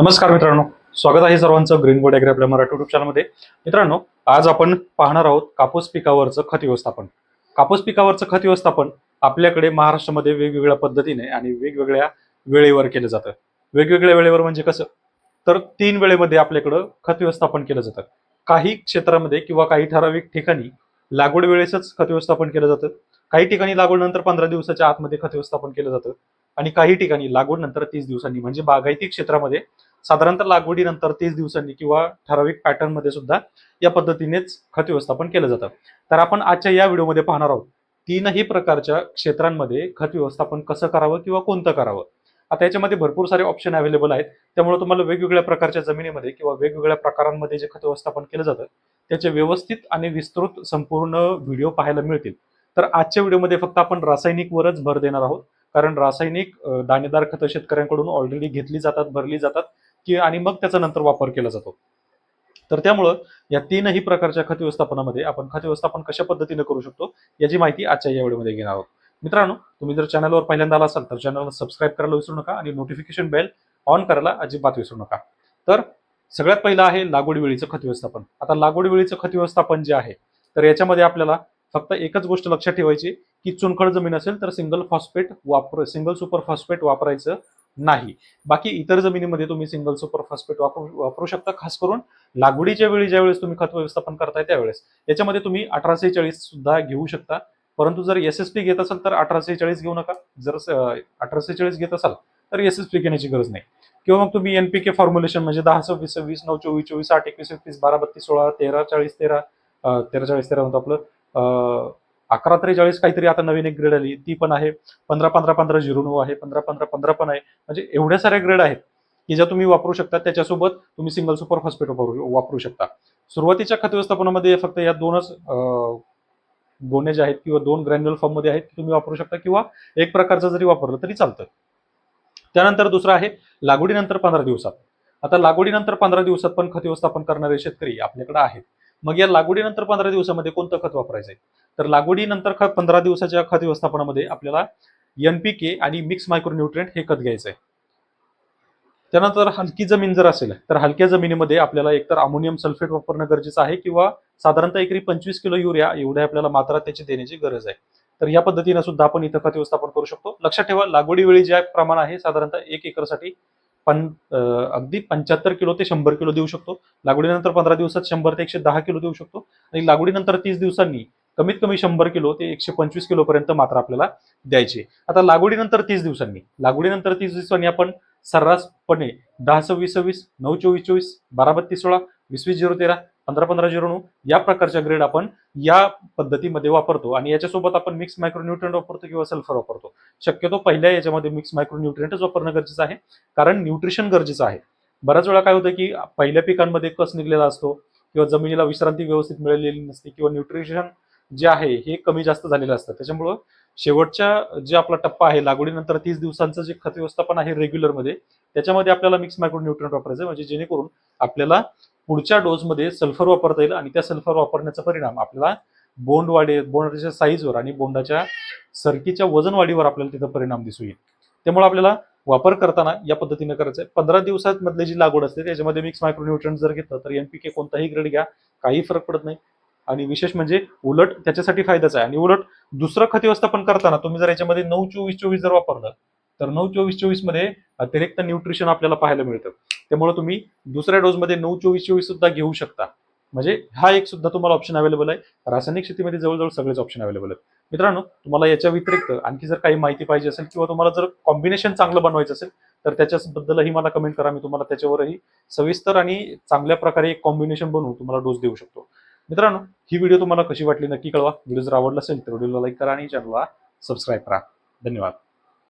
नमस्कार मित्रांनो. स्वागत आहे सर्वांचं ग्रीन बोर्ड ॲग्री आपल्या मराठी युट्यूब चॅनलमध्ये मित्रांनो आज आपण पाहणार आहोत कापूस पिकावरचं खत व्यवस्थापन. कापूस पिकावरचं खत व्यवस्थापन आपल्याकडे महाराष्ट्रामध्ये वेगवेगळ्या पद्धतीने आणि वेगवेगळ्या वेळेवर केलं जातं. वेगवेगळ्या वेळेवर म्हणजे कसं? तर तीन वेळेमध्ये आपल्याकडं खत व्यवस्थापन केलं जातं. काही क्षेत्रामध्ये किंवा काही ठराविक ठिकाणी लागवड वेळेसच खत व्यवस्थापन केलं जातं. काही ठिकाणी लागवडनंतर पंधरा दिवसाच्या आतमध्ये खत व्यवस्थापन केलं जातं. आणि काही ठिकाणी लागवडनंतर तीस दिवसांनी. म्हणजे बागायती क्षेत्रामध्ये साधारणतः लागवडीनंतर तीस दिवसांनी किंवा ठराविक पॅटर्नमध्ये सुद्धा या पद्धतीनेच खत व्यवस्थापन केलं जातं. तर आपण आजच्या या व्हिडिओमध्ये पाहणार आहोत तीनही प्रकारच्या क्षेत्रांमध्ये खत व्यवस्थापन कसं करावं किंवा कोणतं करावं? आता याच्यामध्ये भरपूर सारे ऑप्शन अवेलेबल आहेत. त्यामुळे तुम्हाला वेगवेगळ्या प्रकारच्या जमिनीमध्ये किंवा वेगवेगळ्या प्रकारांमध्ये जे खत व्यवस्थापन केलं जातं त्याचे व्यवस्थित आणि विस्तृत संपूर्ण व्हिडिओ पाहायला मिळतील. तर आजच्या व्हिडिओमध्ये फक्त आपण रासायनिकवरच भर देणार आहोत. कारण रासायनिक दाणेदार खतं शेतकऱ्यांकडून ऑलरेडी घेतली जातात भरली जातात. की आणि मग त्याचा नंतर वापर केला जातो. तर त्यामुळं या तीनही प्रकारच्या खत व्यवस्थापनामध्ये आपण खत व्यवस्थापन कशा पद्धतीने करू शकतो याची माहिती आजच्या या व्हिडिओमध्ये घेणार आहोत. मित्रांनो तुम्ही जर चॅनलवर पहिल्यांदा आला असाल तर चॅनलला सबस्क्राईब करायला विसरू नका आणि नोटिफिकेशन बेल ऑन करायला अजिबात विसरू नका. तर सगळ्यात पहिलं आहे लागवड वेळीचं खत व्यवस्थापन. आता लागवड वेळीचं खत व्यवस्थापन जे आहे तर याच्यामध्ये आपल्याला फक्त एकच गोष्ट लक्षात ठेवायची की चुनखड जमीन असेल तर सिंगल फॉस्फेट वापर सिंगल सुपर फॉस्फेट वापरायचं नाही. बाकी इतर जमिनीमध्ये तुम्ही सिंगल सुपर फॉस्फेट वापरू वापरू शकता. खास करून लागवडीच्या वेळी ज्यावेळेस तुम्ही खत व्यवस्थापन करताय त्यावेळेस. याच्यामध्ये तुम्ही अठराशे चाळीस सुद्धा घेऊ शकता. परंतु जर एस एस पी घेत असाल तर अठराशे चाळीस घेऊ नका. जर अठराशे चाळीस घेत असाल तर एस एस पी घेण्याची गरज नाही. किंवा मग तुम्ही एनपीके फॉर्म्युलेशन म्हणजे दहा सव्वीस सव्वीस नऊ चोवीस चोवीस आठ एकवीस एकवीस बारा बत्तीस सोळा तेरा चाळीस तेरा तेरा चाळीस तेरा म्हणतो आपलं. अकरा त्रेचाळीस काहीतरी आता नवीन एक ग्रेड आली. ती पण आहे. पंधरा पंधरा पंधरा झिरो नऊ आहे. पंधरा पंधरा पंधरा पण आहे. म्हणजे एवढ्या साऱ्या ग्रेड आहेत की ज्या तुम्ही वापरू शकता. त्याच्यासोबत तुम्ही सिंगल सुपर फॉस्फेट वापरू वापरू शकता. सुरुवातीच्या खत व्यवस्थापनामध्ये फक्त या दोनच गोणे जे आहेत किंवा दोन ग्रॅन्युअल फॉर्ममध्ये आहेत तुम्ही वापरू शकता. किंवा एक प्रकारचं जरी वापरलं तरी चालतं. त्यानंतर दुसरं आहे लागवडीनंतर पंधरा दिवसात. आता लागवडीनंतर पंधरा दिवसात पण खत व्यवस्थापन करणारे शेतकरी आपल्याकडे आहेत. मग या लागवडीनंतर पंधरा दिवसामध्ये कोणतं खत वापरायचं आहे तर लागवडीनंतर खत पंधरा दिवसाच्या खत व्यवस्थापनामध्ये आपल्याला एनपीके आणि मिक्स मायक्रोन्युट्रिएंट हे खत घ्यायचं आहे त्यानंतर हलकी जमीन जर असेल तर हलक्या जमिनीमध्ये आपल्याला एकतर अमोनियम सल्फेट वापरणं गरजेचं आहे किंवा साधारणतः एकरी पंचवीस किलो युरिया एवढ्या आपल्याला मात्रा त्याची देण्याची गरज आहे. तर या पद्धतीने सुद्धा आपण इथं खत व्यवस्थापन करू शकतो. लक्षात ठेवा लागवडीवेळी ज्या जे प्रमाण आहे साधारणतः एक एकरसाठी पण अगदी पंच्याहत्तर किलो ते शंभर किलो देऊ शकतो. लागवडीनंतर पंधरा दिवसात शंभर ते एकशे दहा किलो देऊ शकतो. आणि लागवडीनंतर तीस दिवसांनी कमीत कमी शंभर किलो ते एकशे पंचवीस किलोपर्यंत मात्र आपल्याला द्यायची. आता लागवडीनंतर तीस दिवसांनी. लागवडीनंतर तीस दिवसांनी आपण सर्रासपणे दहा सव्वीस सव्वीस नऊ चोवीस चोवीस बारा बत्तीस सोळा वीस वीस झिरो तेरा पंधरा पंधरा झिरो नऊ या प्रकारच्या ग्रेड आपण या पद्धतीमध्ये वापरतो. आणि याच्यासोबत आपण मिक्स मायक्रोन्युट्रंट वापरतो किंवा सल्फर वापरतो. शक्यतो पहिल्या याच्यामध्ये मिक्स मायक्रोन्युट्रियंटच वापरणं गरजेचं आहे. कारण न्यूट्रिशन गरजेचं आहे. बऱ्याच वेळा काय होतं की पहिल्या पिकांमध्ये कस निघलेला असतो किंवा जमिनीला विश्रांती व्यवस्थित मिळालेली नसते किंवा न्यूट्रिशन जे आहे हे कमी जास्त झालेलं असतं. त्याच्यामुळं शेवटच्या जे आपला टप्पा आहे लागवडीनंतर तीस दिवसांचं जे खत व्यवस्थापन आहे रेग्युलरमध्ये त्याच्यामध्ये आपल्याला मिक्स मायक्रोन्युट्रियंट वापरायचं म्हणजे जेणेकरून आपल्याला पुढच्या डोसमध्ये सल्फर वापरता येईल आणि त्या सल्फर वापरण्याचा परिणाम आपल्याला बोंड वाढे बोंडाच्या साईजवर आणि बोंडाच्या सरकीच्या वजन वाढीवर आपल्याला तिथं परिणाम दिसू येईल. त्यामुळे आपल्याला वापर करताना या पद्धतीने करायचं आहे पंधरा दिवसात मधली जी लागवड असते त्याच्यामध्ये मिक्स मायक्रोन्युट्रंट जर घेतलं तर एनपीके कोणताही ग्रेड घ्या काही फरक पडत नाही. आणि विशेष म्हणजे उलट त्याच्यासाठी फायदाच आहे. आणि उलट दुसरं खत व्यवस्थापन करताना तुम्ही जर याच्यामध्ये नऊ चोवीस चोवीस जर वापरलं तर नऊ चोवीस चोवीसमध्ये अतिरिक्त न्यूट्रिशन आपल्याला पाहायला मिळतं. त्यामुळे तुम्ही दुसऱ्या डोसमध्ये नऊ चोवीस चोवीस सुद्धा घेऊ शकता. म्हणजे हा एक सुद्धा तुम्हाला ऑप्शन अवेलेबल आहे. रासायनिक शेतीमध्ये जवळजवळ सगळेच ऑप्शन अवेलेबल आहेत. मित्रांनो तुम्हाला याच्या व्यतिरिक्त आणखी जर काही माहिती पाहिजे असेल किंवा तुम्हाला जर कॉम्बिनेशन चांगलं बनवायचं असेल तर त्याच्याबद्दलही मला कमेंट करा. मी तुम्हाला त्याच्यावरही सविस्तर आणि चांगल्या प्रकारे एक कॉम्बिनेशन बनवून तुम्हाला डोस देऊ शकतो. मित्रांनो ही व्हिडिओ तुम्हाला कशी वाटली नक्की कळवा. व्हिडिओ जर आवडला असेल तर व्हिडिओला लाईक करा आणि चॅनलला सबस्क्राईब करा. धन्यवाद.